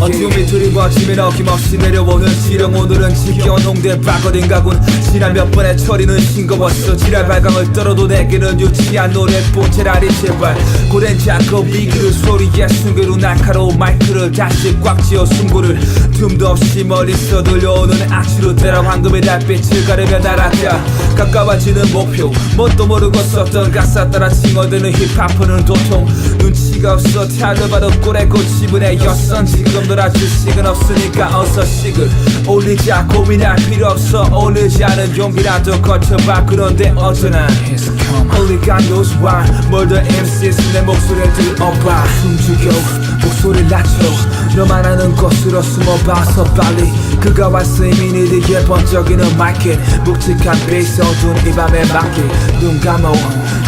어둠이 들이받치면 어김없이 내려오는 지령 오늘은 지겨운 홍대 바거딘 가군. 지난 몇 번의 처리는 싱거웠어. 지랄 발광을 떨어도 내게는 유치한 노래뿐 제라리 제발. 고된 작고 위기를 소리에 숨기로 날카로운 마이크를 다시 꽉 쥐어 숨고를. 틈도 없이 멀리서 들려오는 악취로 때려 황금의 달빛을 가르며 날아가. 가까워지는 목표 뭣도 모르고 썼던 가사 따라 칭어드는 힙합은 도통 눈치가 없어 탈려봐도 꼴에 고치분의 여선 지금 놀아줄 시간 없으니까 어서 식을 올리자. 고민할 필요 없어 올리지 않은 용기라도 거쳐봐. 그런데 어쩌나 knows why. 멀더 MCs 내 목소리를 들어봐. 숨죽여 목소리를 낮춰 너만 아는 곳으로 숨어봐서 빨리. 그가 왔으니 니들의 번쩍이는 마이크 묵직한 베이스 어두운 이 밤에 맞게 눈 감아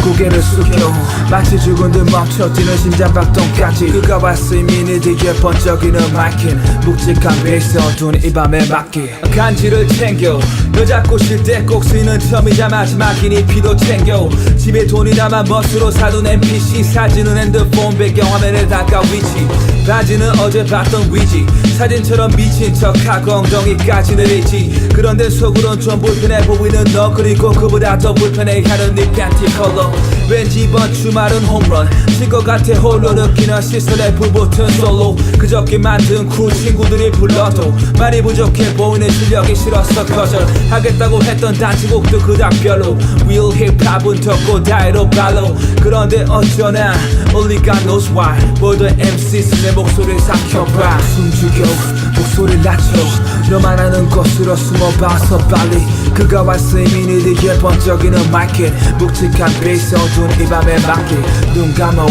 고개를 숙여. 마치 죽은 듯 멈춰 뛰는 심장박동까지. 그가 왔으니 니들의 번쩍이는 마이크 묵직한 베이스 어두운 이 밤에 맞게 간지를 챙겨 너 잡고 쉴때꼭 쓰는 텀이자 마지막이니 피도 챙겨. 집에 돈이 남아 멋으로 사둔 NPC 사진은 핸드폰 배경화면에 닦아 위치 바지는 어제 봤던 위지. 사진처럼 미친 척하고 엉덩이까지 내리지. 그런데 속으론 좀 불편해 보이는 너 그리고 그보다 더 불편해 하는 네 팬티 컬러 왠지 이번 주말은 홈런. 칠 것 같아 홀로 느끼는 시선에 불붙은 솔로. 그저께 만든 크루 친구들이 불러도 말이 부족해 보이는 실력이 싫어서 거절하겠다고 했던 단체곡도 그닥 별로. Real 힙합은 더 다이로 발로 그런데 어쩌나 Only God knows why. 모든 MCs 내 목소리를 삭혀봐. 숨죽여 목소리를 낮춰. 너만 아는 곳으로 숨어봐서 빨리. 그가 왔으니 니들의 번쩍이는 마이크 묵직한 베이스 어두운 이 밤에 맞게 눈 감아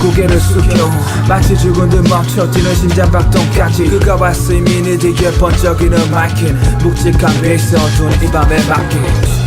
고개를 숙여 마치 죽은 듯 멈춰 뛰는 심장박동까지 그가 왔으니 니들의 번쩍이는 마이크 묵직한 베이스 어두운 이 밤에 맞게